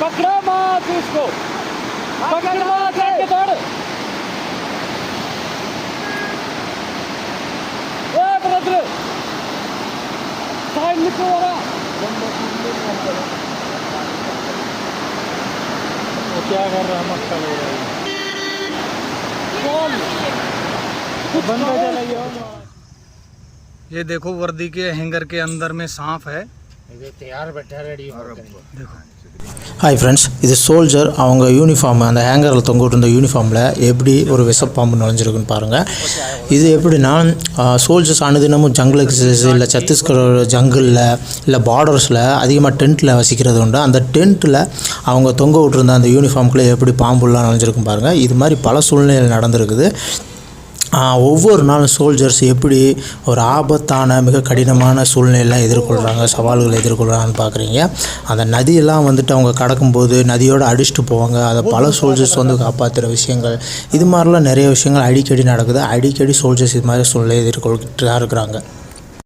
पकड़ो मत उसको पकड़ मत लेके दौड़। ए ब्रदर साइड निकलो वरा वो क्या कर रहा है? मक्का ले रहा है। कौन? बंदा चलाइए ये देखो वर्दी के हैंगर के अंदर में सांप है। ஹாய் ஃப்ரெண்ட்ஸ் இது சோல்ஜர் அவங்க யூனிஃபார்ம் அந்த ஹேங்கரில் தொங்கிட்டு இருந்த யூனிஃபார்மில் எப்படி ஒரு விஷப்பாம்பு நுழைஞ்சிருக்குன்னு பாருங்கள் இது எப்படின்னா சோல்ஜர்ஸ் அனுதினமும் ஜங்கிள் எக்ஸசைஸ் இல்லை சத்தீஸ்கர் ஜங்கிளில் இல்லை பார்டர்ஸில் அதிகமாக டென்ட்டில் வசிக்கிறது உண்டு. அந்த டென்ட்டில் அவங்க தொங்க விட்டுருந்த அந்த யூனிஃபார்முக்குள்ளே எப்படி பாம்புலாம் நுழைஞ்சிருக்குன்னு பாருங்கள் இது மாதிரி பல சூழ்நிலைகள் நடந்திருக்குது. ஒவ்வொரு நாளும் சோல்ஜர்ஸ் எப்படி ஒரு ஆபத்தான மிக கடினமான சூழ்நிலையெல்லாம் எதிர்கொள்கிறாங்க சவால்களை எதிர்கொள்கிறாங்கன்னு பார்க்குறீங்க. அந்த நதியெல்லாம் வந்துட்டு அவங்க கடக்கும்போது நதியோடு அடிச்சுட்டு போவாங்க. அதை பல சோல்ஜர்ஸ் வந்து காப்பாற்றுற விஷயங்கள். இது மாதிரிலாம் நிறைய விஷயங்கள் அடிக்கடி நடக்குது. அடிக்கடி சோல்ஜர்ஸ் இது மாதிரி சூழ்நிலை எதிர்கொள்கிட்டு தான் இருக்கிறாங்க.